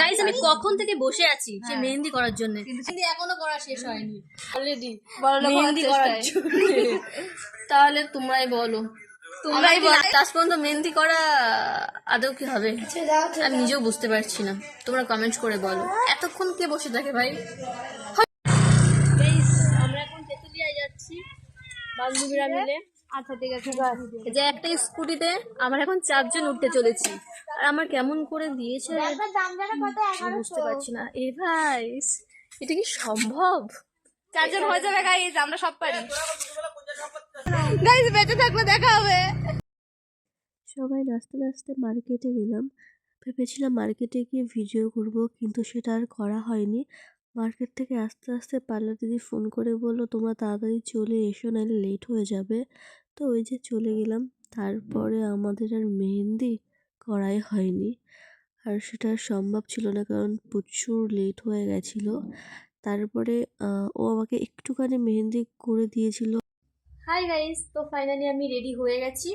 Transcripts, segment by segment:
Guys আমি কখন থেকে বসে আছি? সে হ্যাঁ। মেহেন্দি করার জন্য। মেহেন্দি এখনও করা শেষ হয়নি। অলরেডি মেহেন্দি করার জন্য। তাহলে তোমরাই বলো। তোমরাই বলো। লাস্ট পর্যন্ত মেহেন্দি করা আদৌ কি হবে? আমি নিজেও বুঝতে পারছি না। তোমরা কমেন্ট করে বলো। এতক্ষণ কে বসে থাকে ভাই? আমরা এখন তেতুলিয়ায় যাচ্ছি। বান্ধবীরা মিলে। আচ্ছা ঠিক আছে। যে একটা স্কুটিতে আমরা এখন চারজন উঠতে চলেছি। আর আমার কেমন করে দিয়েছে বুঝতে পারছি না। এ ভাই এটা কি সম্ভব? চারজন হয়ে যাবে গাইজ আমরা সব পারি। গাইজ বেঁচে থাকলে দেখা হবে। সবাই নাচতে নাচতে মার্কেটে গেলাম। ভেবেছিলাম মার্কেটে গিয়ে ভিডিও করব কিন্তু সেটা আর করা হয়নি। মার্কেট থেকে আস্তে আস্তে পার্লার দিদি ফোন করে বলল তোমরা তাড়াতাড়ি চলে এসো নাহলে লেট হয়ে যাবে। তো ওই যে চলে গেলাম। তারপরে আমাদের আর মেহেন্দি করাই হয়নি। আর সেটা সম্ভব ছিল না কারণ প্রচুর লেট হয়ে গেছিল। তারপরে ও আমাকে একটুখানি মেহেন্দি করে দিয়েছিল। হাই গাইস তো ফাইনালি আমি রেডি হয়ে গেছি।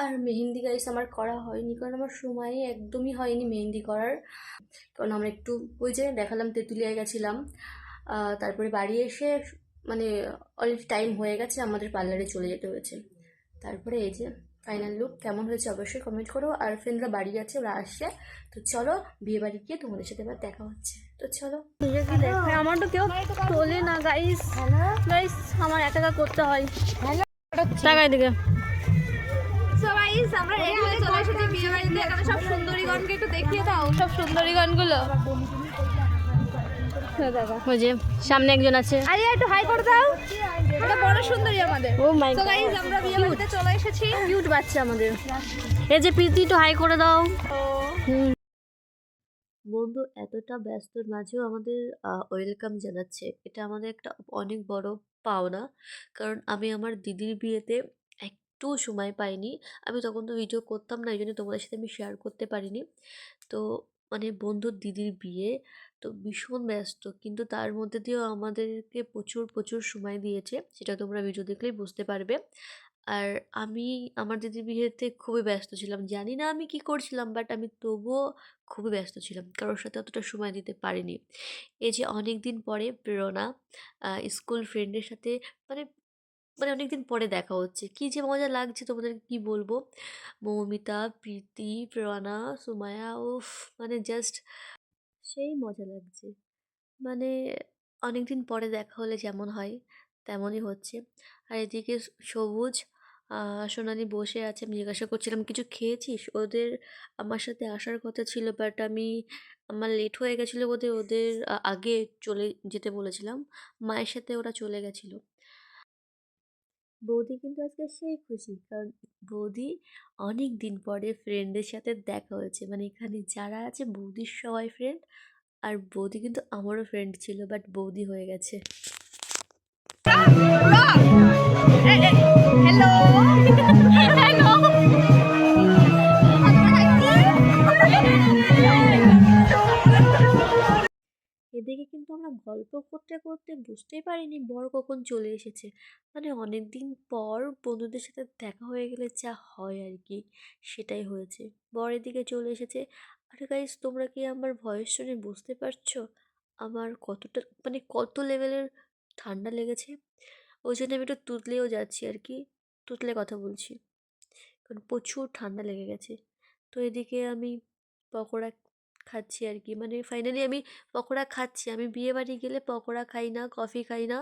আর মেহেন্দি গাইস আমার করা হয়নি কারণ আমার সময় একদমই হয়নি মেহেন্দি করার। কারণ আমরা একটু ওই যে দেখালাম তেঁতুলিয়ায় গেছিলাম। তারপরে বাড়ি এসে মানে অলরেডি টাইম হয়ে গেছে, আমাদের পার্লারে চলে যেতে হয়েছে। তারপরে এই যে ফাইনাল লুক কেমন হয়েছে অবশ্যই কমেন্ট করো। আর ফ্রেন্ডরা বাড়ি যাচ্ছে ওরা আসছে। তো চলো বিয়ে বাড়ি গিয়ে তোমাদের সাথে এবার দেখা হচ্ছে। তো চলো। আমার তো কেউ তোলে না গাইস গাইস আমার একা একা করতে হয়। টাকায় দিকে আমরা রেডি হয়ে চলে এসেছি বিয়ে বাড়িতে। এখানে সব সুন্দরীগণকে একটু দেখিয়ে দাও। সব সুন্দরীগণগুলো। ওই যে সামনে একজন আছে। আরে একটু হাই করে দাও। এটা বড় সুন্দরী আমাদের। ও মাই সো গাইজ আমরা বিয়ে বাড়িতে চলে এসেছি। কিউট বাচ্চা আমাদের। এই যে প্রীতি একটু হাই করে দাও। হুম। বন্ধু এতটা ব্যস্তর মাঝেও আমাদের ওয়েলকাম জানাচ্ছে। এটা আমাদের একটা অনেক বড় পাওনা। কারণ আমি আমার দিদির বিয়েতে একটু সময় পাইনি। আমি তখন তো ভিডিও করতাম না এই জন্য তোমাদের সাথে আমি শেয়ার করতে পারিনি। তো মানে বন্ধুর দিদির বিয়ে তো ভীষণ ব্যস্ত। কিন্তু তার মধ্যে দিয়েও আমাদেরকে প্রচুর প্রচুর সময় দিয়েছে, সেটা তোমরা ভিডিও দেখলেই বুঝতে পারবে। আর আমি, আমার দিদির বিয়েতে খুবই ব্যস্ত ছিলাম। জানি না আমি কি করছিলাম বাট আমি তবুও খুবই ব্যস্ত ছিলাম। কারোর সাথে অতটা সময় দিতে পারিনি। এই যে অনেক দিন পরে প্রেরণা স্কুল ফ্রেন্ডের সাথে মানে মানে অনেক দিন পরে দেখা হচ্ছে। কি যে মজা লাগছে তোমাদের কি বলব? মৌমিতা, প্রীতি, প্রেরণা সুমায়া উফ মানে জাস্ট সেই মজা লাগছে। মানে অনেক দিন পরে দেখা হলে যেমন হয়, তেমনই হচ্ছে। আর এদিকে সবুজ সোনালি বসে আছে। আমি জিজ্ঞাসা করছিলাম, কিছু খেয়েছিস? ওদের আমার সাথে আসার কথা ছিল বাট আমি, আমার লেট হয়ে গেছিল বোধহয়। ওদের আগে চলে যেতে বলেছিলাম। মায়ের সাথে ওরা চলে গেছিল। বৌদি কিন্তু আজকে সেই খুশি। কারণ বৌদি অনেক দিন পরে ফ্রেন্ডের সাথে দেখা হয়েছে। মানে এখানে যারা আছে বৌদির সবাই ফ্রেন্ড আর বৌদি কিন্তু আমারও ফ্রেন্ড ছিল বাট বৌদি হয়ে গেছে। আমরা গল্প করতে করতে বুঝতেই পারিনি বর কখন চলে এসেছে। মানে অনেক দিন পর বন্ধুদের সাথে দেখা হয়ে গেলে যা হয় আর কি সেটাই হয়েছে। বর এদিকে চলে এসেছে। আরে গাইস তোমরা কি আমার ভয়েস শুনে বুঝতে পারছ? আমার কতটা মানে কত লেভেলের ঠান্ডা লেগেছে? ওই জন্য আমি একটু তুতলেও যাচ্ছি আর কি তুতলে কথা বলছি। কারণ প্রচুর ঠান্ডা লেগে গেছে। তো এদিকে আমি পকোড়া খাচ্ছি আর কি মানে ফাইনালি আমি পকোড়া খাচ্ছি। আমি বিয়ে বাড়ি গেলে পকোড়া খাই না কফি খাই না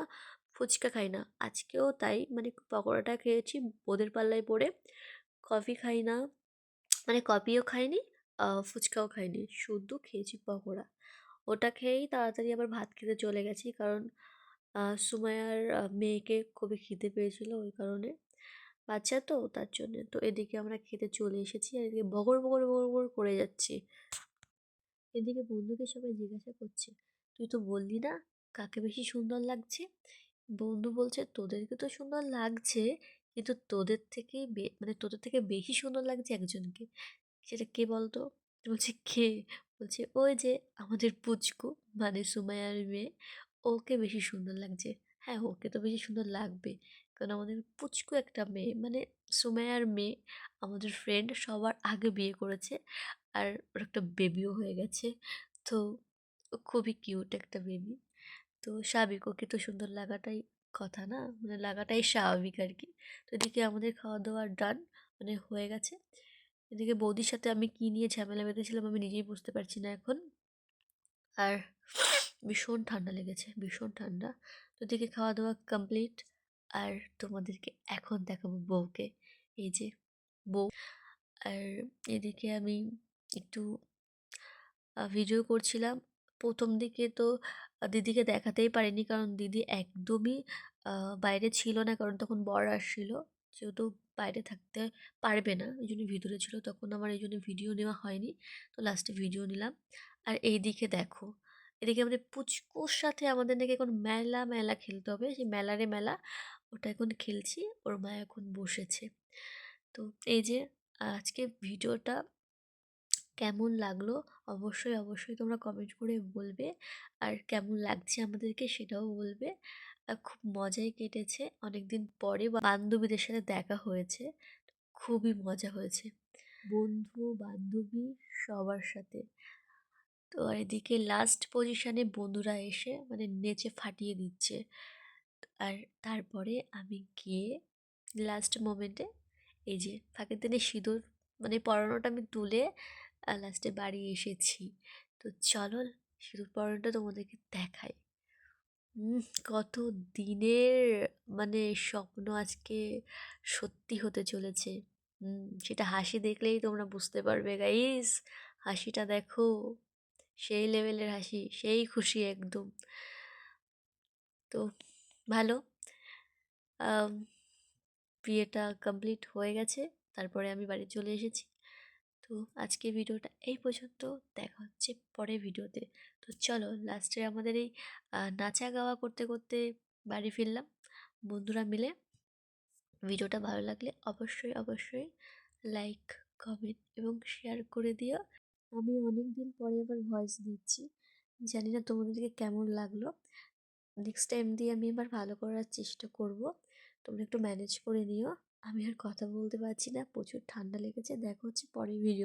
ফুচকা খাই না। আজকেও তাই। মানে পকোড়াটা খেয়েছি বোদের পাল্লায় পড়ে। কফি খাই না। মানে কফিও খাইনি ফুচকাও খাইনি। শুধু খেয়েছি পকোড়া। ওটা খেয়েই তাড়াতাড়ি আবার ভাত খেতে চলে গেছি। কারণ আহ, সুমাইয়ার মেয়েকে খুবই খিদে পেয়েছিল ওই কারণে। বাচ্চা তো তার জন্য। তো এদিকে আমরা খেতে চলে এসেছি। আর এদিকে বগর বগর বগর বগর করে যাচ্ছি। এদিকে বন্ধুকে সবাই জিজ্ঞাসা করছে, তুই তো বললি না কাকে বেশি সুন্দর লাগছে? বন্ধু বলছে, তোদেরকে তো সুন্দর লাগছে, কিন্তু তোদের থেকে মানে তোদের থেকে বেশি সুন্দর লাগছে একজনকে। সেটা কে বলতো? বলছে, কে? বলছে, ওই যে আমাদের পুচকু মানে সুমায়ার মেয়ে, ওকে বেশি সুন্দর লাগছে। হ্যাঁ ওকে তো বেশি সুন্দর লাগবে। কারণ আমাদের পুচকু একটা মেয়ে মানে সুমাইয়ার মেয়ে, আমাদের ফ্রেন্ড সবার আগে বিয়ে করেছে আর ওর একটা বেবিও হয়ে গেছে। তো খুবই কিউট একটা বেবি তো স্বাভাবিক, ওকে তো সুন্দর লাগাটাই কথা না? মানে লাগাটাই স্বাভাবিক আর কি। তো এদিকে আমাদের খাওয়া দাওয়া ডান মানে হয়ে গেছে। এদিকে বৌদির সাথে আমি কী নিয়ে ঝামেলা বেঁধেছিলাম আমি নিজেই বুঝতে পারছি না এখন। আর ভীষণ ঠান্ডা লেগেছে, ভীষণ ঠান্ডা। তো এদিকে খাওয়া দাওয়া কমপ্লিট আর তোমাদেরকে এখন দেখাবো বউকে। এই যে বউ। আর এদিকে আমি একটু ভিডিও করছিলাম। প্রথম দিকে তো দিদিকে দেখাতেই পারিনি কারণ দিদি একদমই বাইরে ছিল না কারণ তখন বর আসছিল। যেহেতু বাইরে থাকতে পারবে না, এই জন্য ভিতরে ছিল। তখন আমার এই জন্য ভিডিও নেওয়া হয়নি। তো লাস্টে ভিডিও নিলাম। আর এই দিকে দেখো এদিকে আমাদের পুচকুর সাথে আমাদের নাকি এখন মেলা মেলা খেলতে হবে। সেই মেলারে মেলা, ওটা এখন খেলছি, ওর মা এখন বসেছে। তো এই যে, আজকে ভিডিওটা কেমন লাগল? অবশ্যই অবশ্যই তোমরা কমেন্ট করে বলবে। আর কেমন লাগছে আমাদেরকে সেটাও বলবে। খুব মজাই কেটেছে। অনেক দিন পরে বান্ধবীদের সাথে দেখা হয়েছে। খুবই মজা হয়েছে। বন্ধু, বান্ধবী সবার সাথে। তো এদিকে লাস্ট পজিশনে বন্ধুরা এসে মানে নেচে ফাটিয়ে দিচ্ছে। আর তারপরে আমি গিয়ে লাস্ট মোমেন্টে এই যে ফাঁকের দিনে সিঁদুর মানে পরানোটা আমি তুলে লাস্টে বাড়ি এসেছি। তো চলো সিঁদুর পরানোটা তোমাদেরকে দেখাই। কত দিনের মানে স্বপ্ন আজকে সত্যি হতে চলেছে। সেটা হাসি দেখলেই তোমরা বুঝতে পারবে গাইস হাসিটা দেখো। সেই লেভেলের হাসি, সেই খুশি একদম। তো ভালো। বিয়েটা কমপ্লিট হয়ে গেছে, তারপরে আমি বাড়ি চলে এসেছি। তো আজকে ভিডিওটা এই পর্যন্ত, দেখা হচ্ছে পরে ভিডিওতে। তো চলো লাস্টে আমাদের এই নাচা গাওয়া করতে করতে বাড়ি ফিরলাম। বন্ধুরা মিলে ভিডিওটা ভালো লাগলে অবশ্যই অবশ্যই লাইক কমেন্ট এবং শেয়ার করে দিও। আমি অনেক দিন পরে আবার ভয়েস দিচ্ছি। জানি না তোমাদেরকে কেমন লাগল। নেক্সট টাইম দিয়ে আমি এবার ভালো করার চেষ্টা করব। তোমরা একটু ম্যানেজ করে নিও। আমি আর কথা বলতে পারছি না। প্রচুর ঠান্ডা লেগেছে। দেখো হচ্ছে পরের ভিডিও